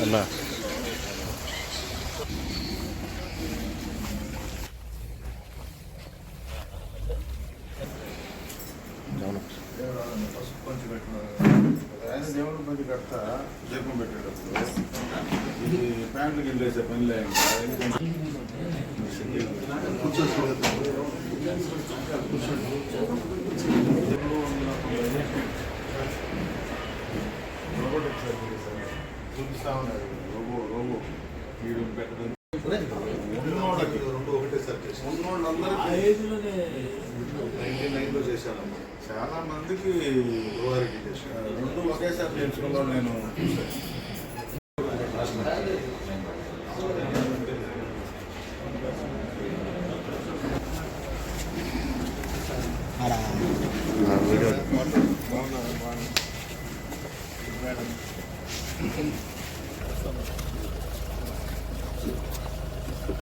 అన్నా. దేవుడు పని కడతా దీపం పెట్టేటప్పుడు ఇది ప్యాంట్లు వేసే పని లేదు చూపిస్తా ఉన్నారు రోబో రోబో వీడు పెట్టడం ఉన్నోళ్ళకి రెండు ఒకటేసారి ఉన్నోళ్ళందరికీ నైన్టీ నైన్లో చేశానమ్మా చాలా మందికి చేశాను రెండు ఒకేసారి నేర్చుకున్నా నేను బాగున్నారు బాగున్నారు మేడం Thank you.